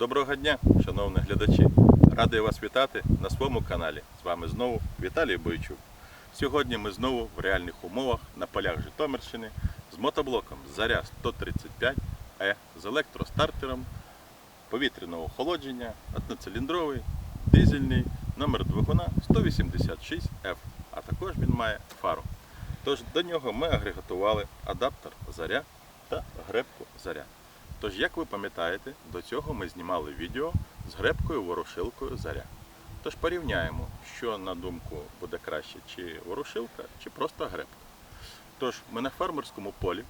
Доброго дня, шановні глядачі! Радий вас вітати на своєму каналі. З вами знову Віталій Бойчук. Сьогодні ми знову в реальних умовах на полях Житомирщини з мотоблоком Заря 135 е з електростартером повітряного охолодження, одноциліндровий, дизельний, номер двигуна 186F, а також він має фару. Тож до нього ми агрегатували адаптер Заря та гребку Заря. Тож, як ви пам'ятаєте, до цього ми знімали відео з гребкою ворушилкою Заря. Тож порівняємо, що на думку буде краще, чи ворушилка, чи просто гребка. Тож ми на фермерському полі,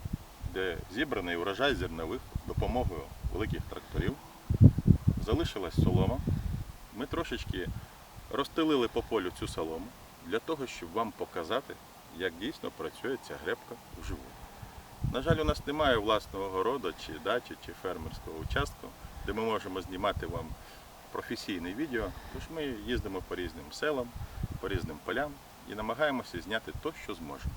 де зібраний урожай зернових допомогою великих тракторів, залишилась солома. Ми трошечки розстелили по полю цю солому для того, щоб вам показати, як дійсно працює ця гребка вживу. На жаль, у нас немає власного городу, чи дачі, чи фермерського участку, де ми можемо знімати вам професійне відео. Тож ми їздимо по різним селам, по різним полям і намагаємося зняти те, що зможемо.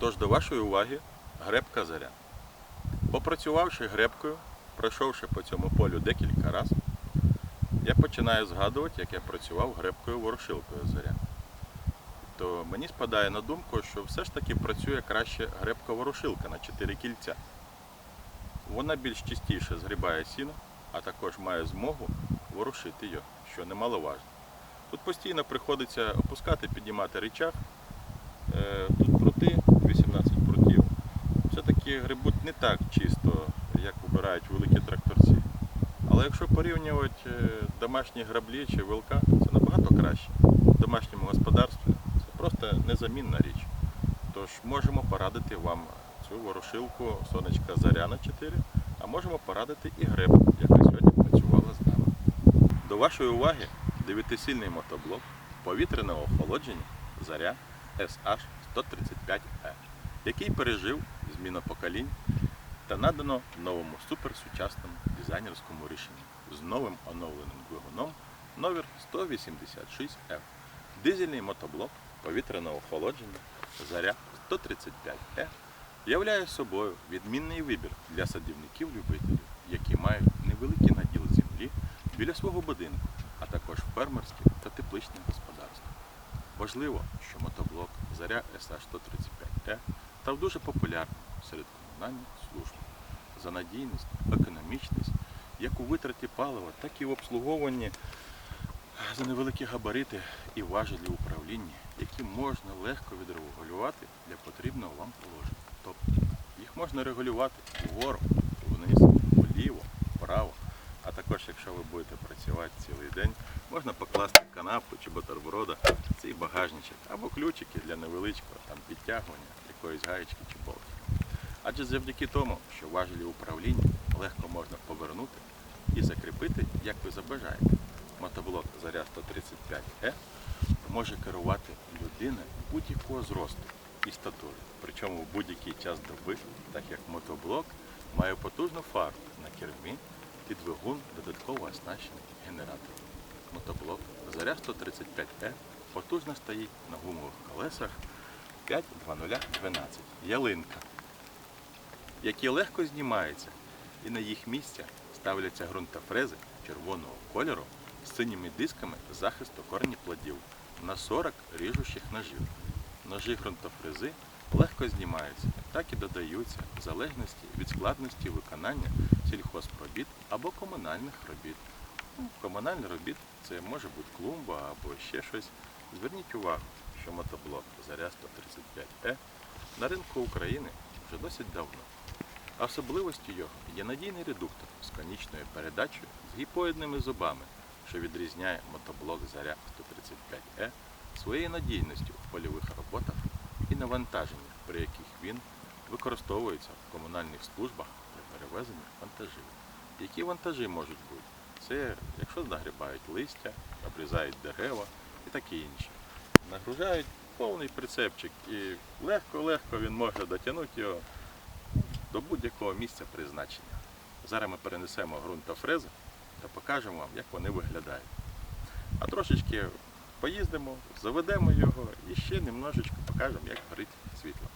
Тож до вашої уваги гребка заря. Попрацювавши гребкою, пройшовши по цьому полю декілька разів, я починаю згадувати, як я працював гребкою ворушилкою заря. То мені спадає на думку, що все ж таки працює краще гребка-ворушилка на 4 кільця. Вона більш частіше згрібає сіно, а також має змогу ворушити його, що немаловажно. Тут постійно приходиться опускати, піднімати речах, Е, Тут прути, 18 прутів. Все-таки грибуть не так чисто, як великі тракторці. Але якщо порівнювати е, домашні граблі чи вилка, це набагато краще. В домашньому господарстві це просто незамінна річ. Тож можемо порадити вам цю ворушилку сонечка Заряна 4, а можемо порадити і гребку, яка сьогодні працювала з нами. До вашої уваги 9-сильний мотоблок повітряного охолодження Заря SH135E, який пережив зміну поколінь та надано новому суперсучасному дизайнерському рішенню з новим оновленим двигуном номер 186F. Дизельний мотоблок повітряного охолодження Заря 135E являє собою відмінний вибір для садівників-любителів, які мають невеликий наділ землі біля свого будинку, а також фермерське та тепличне господарство. Важливо, що мотоблок Заря СА-135Е став дуже популярним серед комунальних служб за надійність, економічність, як у витраті палива, так і в обслуговуванні за невеликі габарити і важелі управління, які можна легко відрегулювати для потрібного вам положення. Тобто їх можна регулювати вгору, вниз, вліво, вправо. А також, якщо ви будете працювати цілий день, можна покласти канапу чи бутерброда в цей багажничок або ключики для невеличкого там, підтягування якоїсь гаєчки чи болтики. Адже завдяки тому, що важелі управління легко можна повернути і закріпити, як ви забажаєте. Мотоблок Заря 135Е може керувати людина будь-якого зросту і статури. Причому в будь-який час доби, так як мотоблок має потужну фару на кермі і двигун додатково оснащений генератором. Мотоблок Заря 135Е потужно стоїть на гумових колесах 52012 ялинка, які легко знімаються, і на їх місця ставляться ґрунтофрези червоного кольору з синіми дисками захисту корнеплодів на 40 ріжучих ножів. Ножі ґрунтофрези легко знімаються, так і додаються в залежності від складності виконання сільхозробіт або комунальних робіт. Ну, комунальні робіт це може бути клумба або ще щось. Зверніть увагу, що мотоблок Заря 135Е на ринку України вже досить давно. А Особливостю його є надійний редуктор з конічною передачею з гіпоїдними зубами, що відрізняє мотоблок Заря 135Е своєю надійністю в польових роботах і навантаженнях, при яких він використовується в комунальних службах при перевезенні вантажів. Які вантажі можуть бути? Це якщо нагрібають листя, обрізають дерева і таке інше. Нагружають повний прицепчик і легко-легко він може дотягнути його до будь-якого місця призначення. Зараз ми перенесемо ґрунт та фрези та покажемо вам, як вони виглядають. А трошечки поїздимо, заведемо його і ще немножечко покажемо, як горить світло.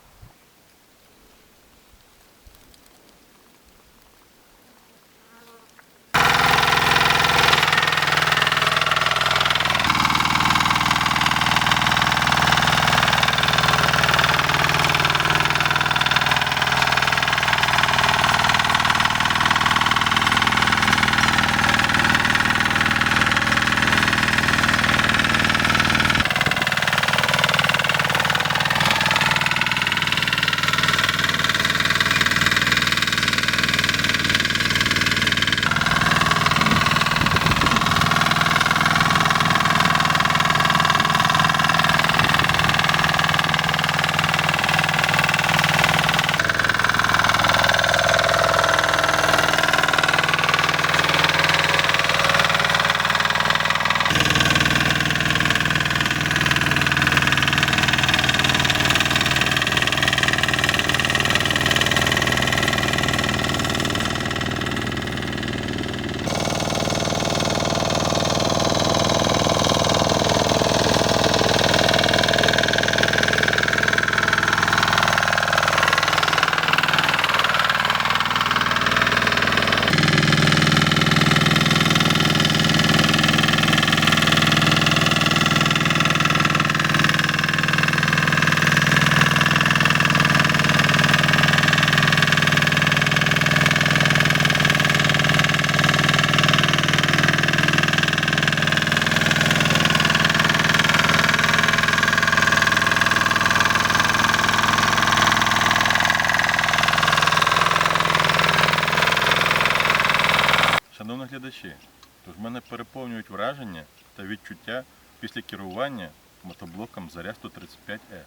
Мене переповнюють враження та відчуття після керування мотоблоком Заря 135Е.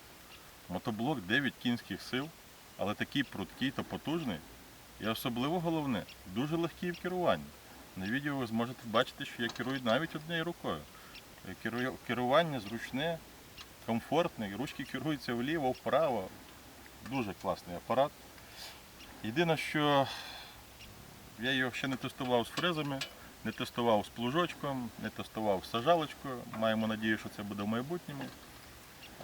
Мотоблок 9 кінських сил, але такий пруткий та потужний. І особливо головне, дуже легкий в керуванні. На відео ви зможете бачити, що я керую навіть однією рукою. Керування зручне, комфортне, ручки керуються вліво, вправо. Дуже класний апарат. Єдине, що я його ще не тестував з фрезами, не тестував з плужочком, не тестував з сажалочкою. Маємо надію, що це буде в майбутньому.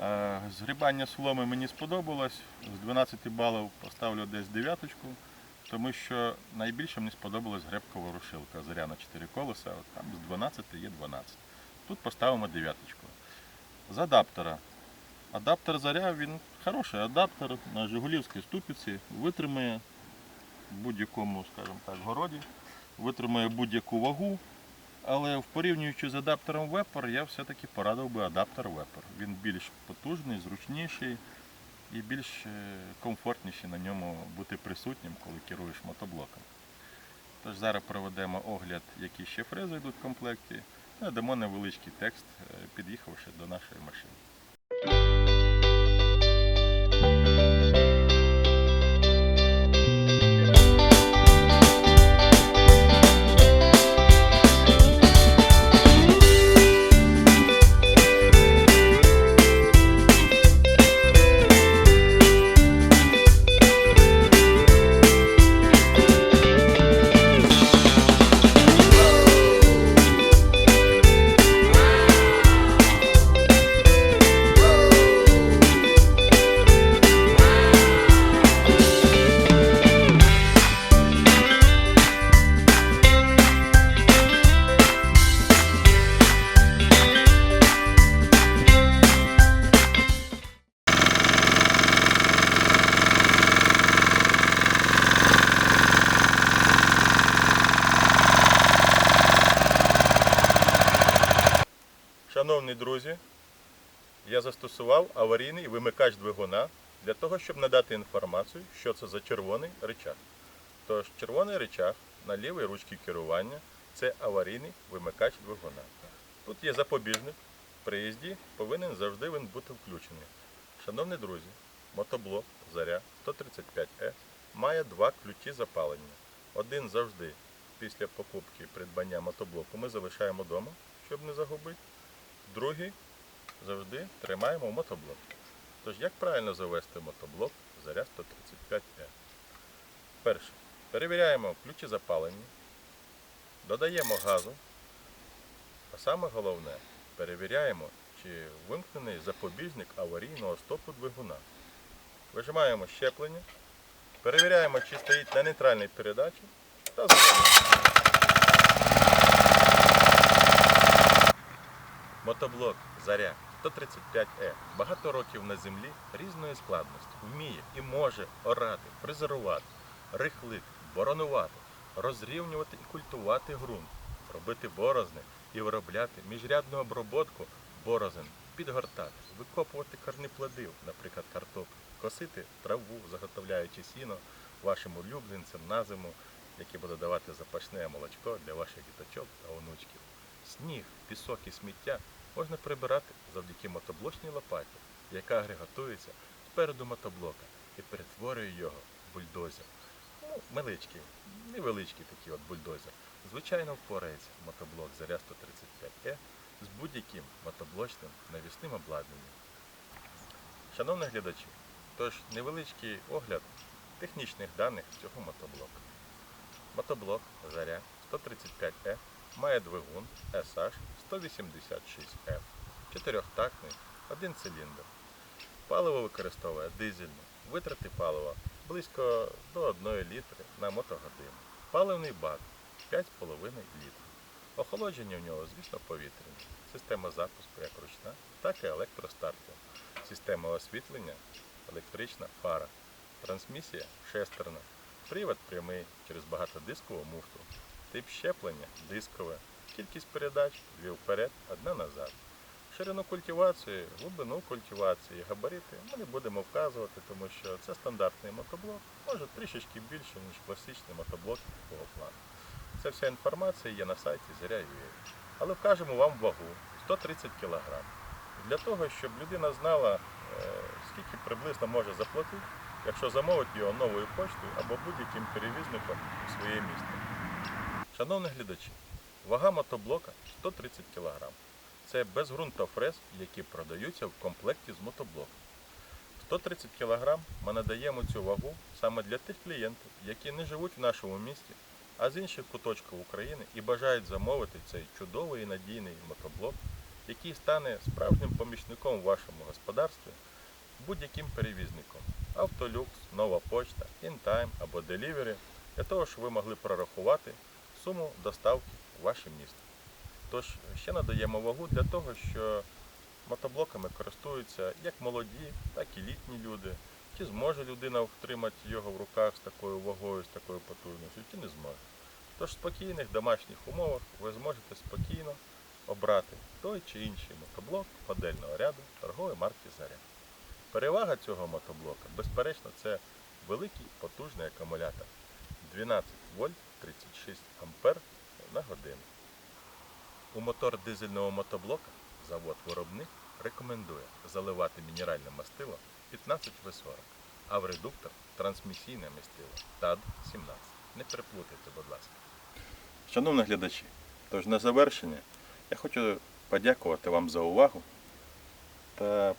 Е, Згрібання соломи мені сподобалось. З 12 балів поставлю десь дев'яточку, тому що найбільше мені сподобалась гребкова рушилка заря на 4 колеса. Там з 12 є 12. Тут поставимо дев'яточку. З адаптера. Адаптер заря він хороший адаптер на Жигулівській ступиці, витримає в будь-якому, скажімо так, городі, витримає будь-яку вагу. Але в порівнюючи з адаптером Вепер, я все-таки порадив би адаптер Вепер. Він більш потужний, зручніший і більш е, комфортніше на ньому бути присутнім, коли керуєш мотоблоком. Тож зараз проведемо огляд, які ще фрези йдуть в комплекті, та дамо невеличкий текст, е, під'їхавши до нашої машини. Я застосував аварійний вимикач двигуна для того, щоб надати інформацію, що це за червоний рычаг. Тож червоний рычаг на лівій ручці керування це аварійний вимикач двигуна. Тут є запобіжник. При їзді повинен завжди він бути включений. Шановні друзі, мотоблок Заря 135Е має два ключі запалення. Один завжди після покупки і придбання мотоблоку ми залишаємо вдома, щоб не загубити. Другий завжди тримаємо мотоблок. Тож як правильно завести мотоблок Заря 135Е? Перше. Перевіряємо ключі запалення, додаємо газу, а саме головне, перевіряємо, чи вимкнений запобіжник аварійного стопу двигуна. Вижимаємо щеплення, перевіряємо, чи стоїть на нейтральній передачі та заводимо. Мотоблок Заря 135Е багато років на землі різної складності вміє і може орати, фрезерувати, рихлити, боронувати, розрівнювати і культувати ґрунт, робити борозни і виробляти міжрядну оброботку борозен, підгортати, викопувати корнеплодів, наприклад, картоплю, косити траву, заготовляючи сіно вашим улюбленцям на зиму, яке буде давати запашне молочко для ваших діточок та онучків. Сніг, пісок і сміття можна прибирати завдяки мотоблочній лопаті, яка агрегатується спереду мотоблока і перетворює його в бульдозер. Ну, миличкий, невеличкий такий от бульдозер. Звичайно, впорається мотоблок Заря 135Е з будь-яким мотоблочним навісним обладнанням. Шановні глядачі, тож невеличкий огляд технічних даних цього мотоблока. Мотоблок Заря 135Е має двигун SH 186F, чотирьохтактний, один циліндр. Паливо використовує дизельне, витрати палива близько до 1 літри на мотогодину. Паливний бак 5,5 літрів. Охолодження в нього, звісно, повітряне. Система запуску як ручна, так і електростартер. Система освітлення, електрична фара. Трансмісія шестерна. Привод прямий через багатодискову муфту. Тип щеплення дискове. Кількість передач дві вперед, одна назад. Ширину культивації, глибину культивації, габарити ми не будемо вказувати, тому що це стандартний мотоблок, може трішечки більше, ніж класичний мотоблок такого плану. Ця вся інформація є на сайті Заря.ua. Але вкажемо вам вагу 130 кг. Для того, щоб людина знала, е, скільки приблизно може заплатити, якщо замовить його новою поштою або будь-яким перевізником в своє місто. Шановні глядачі, вага мотоблока 130 кг. Це без ґрунтофрез, які продаються в комплекті з мотоблоком. 130 кг ми надаємо цю вагу саме для тих клієнтів, які не живуть в нашому місті, а з інших куточків України і бажають замовити цей чудовий і надійний мотоблок, який стане справжнім помічником в вашому господарстві будь-яким перевізником. Автолюкс, нова почта, InTime або Delivery, для того, щоб ви могли прорахувати суму доставки в ваше місто. Тож ще надаємо вагу для того, що мотоблоками користуються як молоді, так і літні люди. Чи зможе людина втримати його в руках з такою вагою, з такою потужністю, чи не зможе. Тож в спокійних домашніх умовах ви зможете спокійно обрати той чи інший мотоблок модельного ряду торгової марки Заря. Перевага цього мотоблока, безперечно, це великий потужний акумулятор 12 вольт 36 ампер на годину. У мотор дизельного мотоблока завод-виробник рекомендує заливати мінеральне мастило 15В40, а в редуктор трансмісійне мастило ТАД-17. Не переплутайте, будь ласка. Шановні глядачі, тож на завершення я хочу подякувати вам за увагу та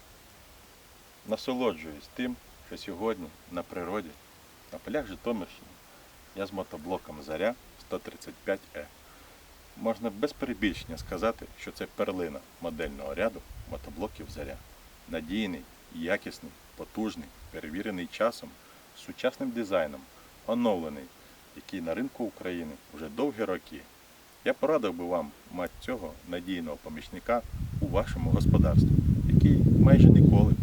насолоджуюсь тим, що сьогодні на природі, на полях Житомирщини, я з мотоблоком Заря 135Е. Можна без перебільшення сказати, що це перлина модельного ряду мотоблоків Заря. Надійний, якісний, потужний, перевірений часом, сучасним дизайном, оновлений, який на ринку України вже довгі роки. Я порадив би вам мати цього надійного помічника у вашому господарстві, який майже ніколи